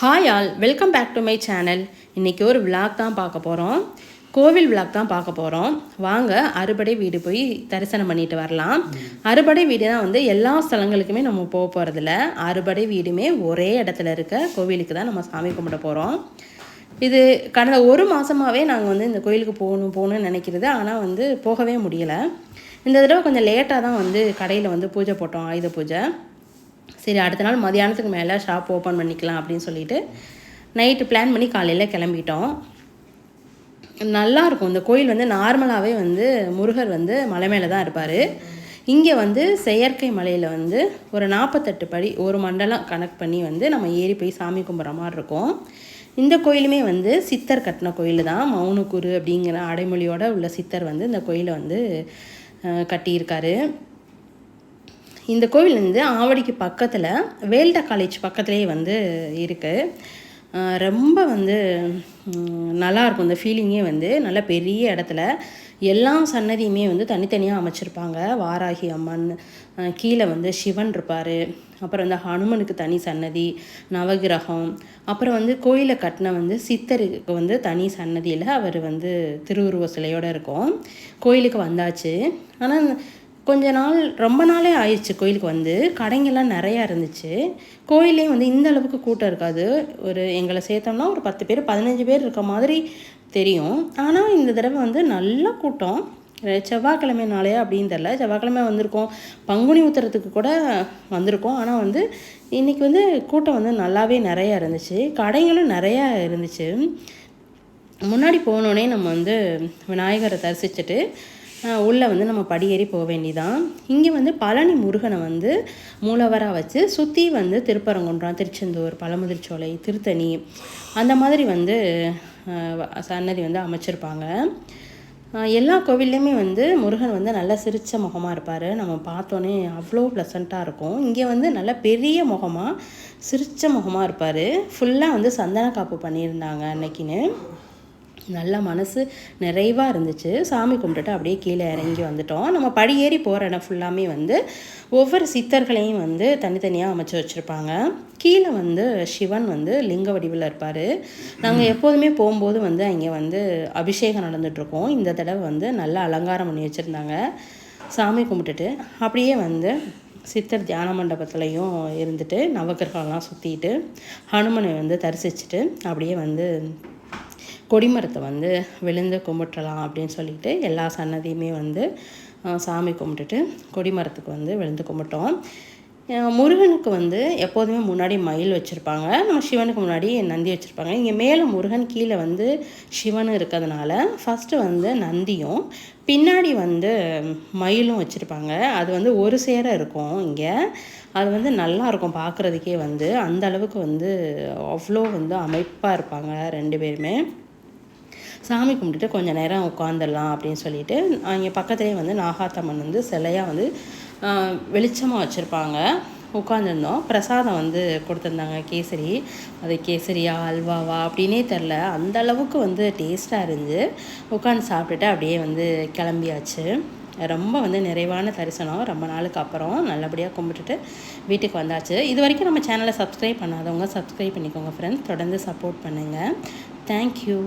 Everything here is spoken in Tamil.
Hi all welcome back to my channel இன்றைக்கி ஒரு விளாக் தான் பார்க்க போகிறோம் கோவில் விளாக் தான் பார்க்க போகிறோம் வாங்க அறுபடை வீடு போய் தரிசனம் பண்ணிட்டு வரலாம். அறுபடை வீடு தான் வந்து எல்லா ஸ்தலங்களுக்குமே நம்ம போக போகிறதில்ல அறுபடை வீடுமே ஒரே இடத்துல இருக்க கோவிலுக்கு தான் நம்ம சாமி கும்பிட போகிறோம் இது கடந்த ஒரு மாதமாகவே நாங்கள் வந்து இந்த கோயிலுக்கு போகணும் போகணும்னு நினைக்கிறது. ஆனால் வந்து போகவே முடியலை. இந்த தடவை கொஞ்சம் லேட்டாக தான் வந்து கடையில் வந்து பூஜை போட்டோம் ஆயுத பூஜை. சரி அடுத்த நாள் மதியானத்துக்கு மேலே ஷாப் ஓப்பன் பண்ணிக்கலாம் அப்படின்னு சொல்லிட்டு நைட்டு பிளான் பண்ணி காலையில் கிளம்பிட்டோம். நல்லா இருக்கும் இந்த கோயில் வந்து நார்மலாகவே வந்து முருகர் வந்து மலை மேலே தான் இருப்பார். இங்கே வந்து செயற்கை மலையில் வந்து ஒரு நாற்பத்தெட்டு படி ஒரு மண்டலம் கனெக்ட் பண்ணி வந்து நம்ம ஏறி போய் சாமி கும்பிட்ற மாதிரி இருக்கும். இந்த கோயிலுமே வந்து சித்தர் கட்டின கோயில் தான். மௌனக்குரு அப்படிங்கிற அடைமொழியோட உள்ள சித்தர் வந்து இந்த கோயிலை வந்து கட்டியிருக்காரு. இந்த கோவில் வந்து ஆவடிக்கு பக்கத்தில் வேல்டா காலேஜ் பக்கத்துலேயே வந்து இருக்குது ரொம்ப வந்து நல்லாயிருக்கும் நல்லா இருக்கும். இந்த ஃபீலிங்கே வந்து நல்ல பெரிய இடத்துல எல்லா சன்னதியுமே வந்து தனித்தனியாக அமைச்சிருப்பாங்க. வாராகி அம்மன் கீழே வந்து சிவன் இருப்பார். அப்புறம் வந்து ஹனுமனுக்கு தனி சன்னதி நவகிரகம். அப்புறம் வந்து கோயிலை கட்டின வந்து சித்தருக்கு வந்து தனி சன்னதியில் அவர் வந்து திருவுருவ சிலையோடு இருக்கும். கோயிலுக்கு வந்தாச்சு. ஆனால் கொஞ்ச நாள் ரொம்ப நாளே ஆயிடுச்சு கோயிலுக்கு வந்து. கடைங்கெல்லாம் நிறையா இருந்துச்சு. கோயிலையும் வந்து இந்த அளவுக்கு கூட்டம் இருக்காது. ஒரு எங்களை சேர்த்தோம்னா ஒரு பத்து பேர் பதினஞ்சு பேர் இருக்க மாதிரி தெரியும். ஆனால் இந்த தடவை வந்து நல்ல கூட்டம். செவ்வாய்க்கிழமை நாளையா அப்படின்னு தெரில செவ்வாய்க்கிழமை வந்திருக்கோம். பங்குனி உத்தரத்துக்கு கூட வந்திருக்கோம். ஆனால் வந்து இன்றைக்கி வந்து கூட்டம் வந்து நல்லாவே நிறையா இருந்துச்சு. கடைங்களும் நிறையா இருந்துச்சு. முன்னாடி போனோடனே நம்ம வந்து விநாயகரை தரிசிச்சுட்டு உள்ளே வந்து நம்ம படியேறி போக வேண்டிதான். இங்கே வந்து பழனி முருகனை வந்து மூலவராக வச்சு சுற்றி வந்து திருப்பரங்குன்றம் திருச்செந்தூர் பழமுதிர்ச்சோலை திருத்தணி அந்த மாதிரி வந்து சன்னதி வந்து அமைச்சிருப்பாங்க. எல்லா கோவில்லையுமே வந்து முருகன் வந்து நல்லா சிரிச்ச முகமாக இருப்பார். நம்ம பார்த்தோன்னே அவ்வளோ ப்ளசண்ட்டாக இருக்கும். இங்கே வந்து நல்ல பெரிய முகமாக சிரிச்ச முகமாக இருப்பார். ஃபுல்லாக வந்து சந்தன காப்பு பண்ணியிருந்தாங்க அன்னைக்குன்னு. நல்ல மனசு நிறைவாக இருந்துச்சு. சாமி கும்பிட்டுட்டு அப்படியே கீழே இறங்கி வந்துட்டோம். நம்ம படி ஏறி போகிற இடம் ஃபுல்லாமே வந்து ஒவ்வொரு சித்தர்களையும் வந்து தனித்தனியாக அமைச்சு வச்சுருப்பாங்க. கீழே வந்து சிவன் வந்து லிங்க வடிவில் இருப்பார். நாங்கள் எப்போதுமே போகும்போது வந்து அங்கே வந்து அபிஷேகம் நடந்துகிட்ருக்கோம் இந்த தடவை வந்து நல்ல அலங்காரம் பண்ணி வச்சுருந்தாங்க. சாமி கும்பிட்டுட்டு அப்படியே வந்து சித்தர் தியான மண்டபத்துலேயும் இருந்துட்டு நவகிரகம்லாம் சுற்றிட்டு ஹனுமனை வந்து தரிசிச்சுட்டு அப்படியே வந்து கொடிமரத்தை வந்து விழுந்து கும்பிட்டுறலாம் அப்படின்னு சொல்லிட்டு எல்லா சன்னதியுமே வந்து சாமி கும்பிட்டுட்டு கொடிமரத்துக்கு வந்து விழுந்து கும்பிட்டோம். முருகனுக்கு வந்து எப்போதுமே முன்னாடி மயில் வச்சுருப்பாங்க. நம்ம சிவனுக்கு முன்னாடி நந்தி வச்சுருப்பாங்க. இங்கே மேலே முருகன் கீழே வந்து சிவன் இருக்கிறதுனால ஃபஸ்ட்டு வந்து நந்தியும் பின்னாடி வந்து மயிலும் வச்சுருப்பாங்க. அது வந்து ஒரு சேர இருக்கும் இங்கே. அது வந்து நல்லா இருக்கும் பார்க்குறதுக்கே வந்து. அந்த அளவுக்கு வந்து அவ்வளோ வந்து அமைப்பாக இருப்பாங்க ரெண்டு பேருமே. சாமி கும்பிட்டுட்டு கொஞ்சம் நேரம் உட்காந்துடலாம் அப்படின்னு சொல்லிட்டு அங்கே பக்கத்துலேயே வந்து நாகாத்தம்மன் வந்து சிலையாக வந்து வெளிச்சமாக வச்சுருப்பாங்க. உட்காந்துருந்தோம் பிரசாதம் வந்து கொடுத்துருந்தாங்க கேசரி. அது கேசரியா அல்வாவா அப்படின்னே தெரில அந்த அளவுக்கு வந்து டேஸ்ட்டாக இருந்துச்சு. உட்காந்து சாப்பிட்டுட்டு அப்படியே வந்து கிளம்பியாச்சு. ரொம்ப வந்து நிறைவான தரிசனம். ரொம்ப நாளுக்கு அப்புறம் நல்லபடியாக கும்பிட்டுட்டு வீட்டுக்கு வந்தாச்சு. இது வரைக்கும் நம்ம சேனலை சப்ஸ்கிரைப் பண்ணாதவங்க சப்ஸ்கிரைப் பண்ணிக்கோங்க ஃப்ரெண்ட்ஸ் தொடர்ந்து சப்போர்ட் பண்ணுங்கள் தேங்க்யூ